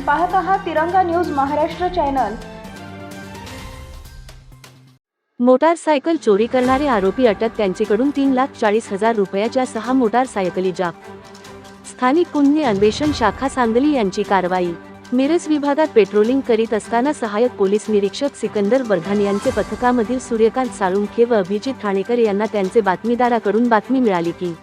पाहत आहात तिरंगा न्यूज महाराष्ट्र चॅनल. मोटारसायकल चोरी करणारे आरोपी अटक त्यांच्याकडून तीन लाख चाळीस हजार रुपयाच्या सहा मोटारसायकली जाप स्थानिक गुन्हे अन्वेषण शाखा सांगली यांची कारवाई. मिरज विभागात पेट्रोलिंग करीत असताना सहाय्यक पोलीस निरीक्षक सिकंदर वर्धन यांचे पथकामधील सूर्यकांत साळुंखे व अभिजित ठाणेकर यांना त्यांचे बातमीदाराकडून बातमी मिळाली की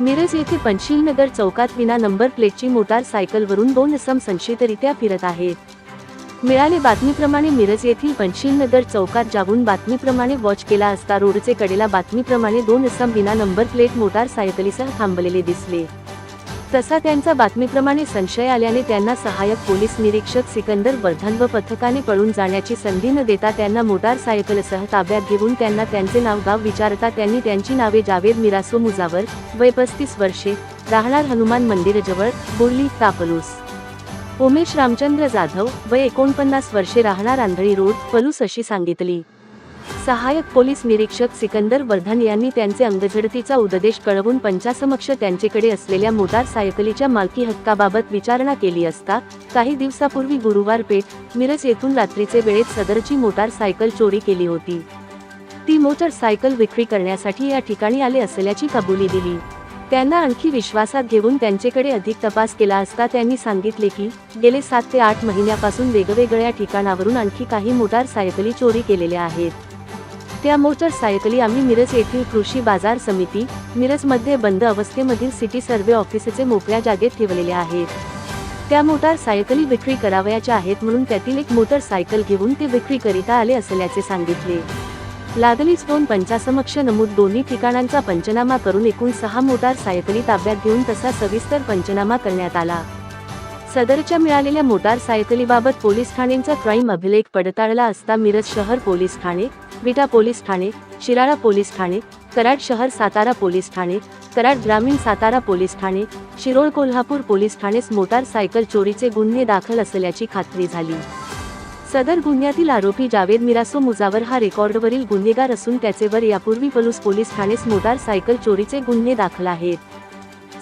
मिरज येथे पंचशीलनगर चौकात विना नंबर प्लेटची मोटार सायकलवरून दोन असम संशयितरित्या फिरत आहेत मिळाले बातमीप्रमाणे मिरज येथील पंचशीलनगर चौकात जागून बातमीप्रमाणे वॉच केला असता रोडचे कडेला बातमीप्रमाणे दोन असम विना नंबर प्लेट मोटार सायकलीसह थांबलेले दिसले. तसा त्यांचा बातमीप्रमाणे संशय आल्याने त्यांना सहाय्यक पोलीस निरीक्षक सिकंदर वर्धन व पथकाने पळून जाण्याची संधी न देता त्यांना मोटारसायकलसह ताब्यात घेऊन त्यांना त्यांचे नाव गाव विचारता त्यांनी त्यांची नावे जावेद मिरासो मुजावर वय पस्तीस वर्षे राहणार हनुमान मंदिरजवळ बोर्ली तापलूस. उमेश रामचंद्र जाधव वय एकोणपन्नास वर्षे राहणार आंधळी रोड पलूस अशी सांगितली. सहायक पोलीस निरीक्षक सिकंदर वर्धन यांनी त्यांचे अंगझडतीचा उद्देश कळवून पंचासमक्ष त्यांच्याकडे असलेल्या मोटार सायकलीच्या मालकी हक्काबाबत विचारणा केली असता काही दिवसापूर्वी गुरुवार पेठ मिरज येथून रात्रीचे वेळेत सदरची मोटार सायकल चोरी केली होती. ती मोटारसायकल विक्री करण्यासाठी या ठिकाणी आले असल्याची कबुली दिली. त्यांना आणखी विश्वासात घेऊन त्यांच्याकडे अधिक तपास केला असता त्यांनी सांगितले की गेले सात ते आठ महिन्यापासून वेगवेगळ्या ठिकाणावरून आणखी काही मोटार सायकली चोरी केलेल्या आहेत. त्या मोटरसायकली आम्ही मिरज येथील कृषी बाजार समिती मिरजमध्ये बंद अवस्थेमधील सिटी सर्वे ऑफिसचे मोकळ्या जागेत ठेवलेल्या आहेत. त्या मोटारसायकली विक्री करावयाच्या आहेत म्हणून त्यातील एक मोटरसायकल घेऊन ते विक्री करिता आले असल्याचे सांगितले. लागलीच दोन पंचासमक्ष नमूद दोन्ही ठिकाणांचा पंचनामा करून एकूण सहा मोटारसायकली ताब्यात घेऊन तसा सविस्तर पंचनामा करण्यात आला. सदरच्या मिळालेल्या मोटारसायकलीबाबत पोलीस ठाण्यांचा क्राईम अभिलेख पडताळला असता मिरज शहर पोलीस ठाणे विटा पोलीस ठाणे शिराळा पोलीस ठाणे कराड शहर सातारा पोलीस ठाणे कराड ग्रामीण सातारा पोलीस ठाणे शिरोळ कोल्हापूर पोलीस ठाणेस मोटारसायकल चोरीचे गुन्हे दाखल असल्याची खात्री झाली. सदर गुन्ह्यातील आरोपी जावेद मिरासो मुजावर हा रेकॉर्डवरील गुन्हेगार असून त्याचेवर यापूर्वी पलूस पोलीस ठाणेस मोटारसायकल चोरीचे गुन्हे दाखल आहेत.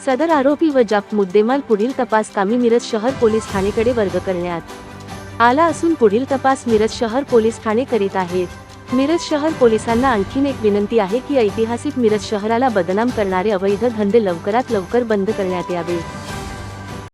सदर आरोपी व जाप मुद्देमाल पुढील तपास कामी मिरज शहर पोलीस ठाणेकडे वर्ग करण्यात आला असून पुढील तपास मिरज शहर पोलीस ठाणे करीत आहेत. मिरज शहर पोलिसांना आणखीन एक विनंती आहे की ऐतिहासिक मिरज शहराला बदनाम करणारे अवैध धंदे लवकरात लवकर बंद करण्यात यावे.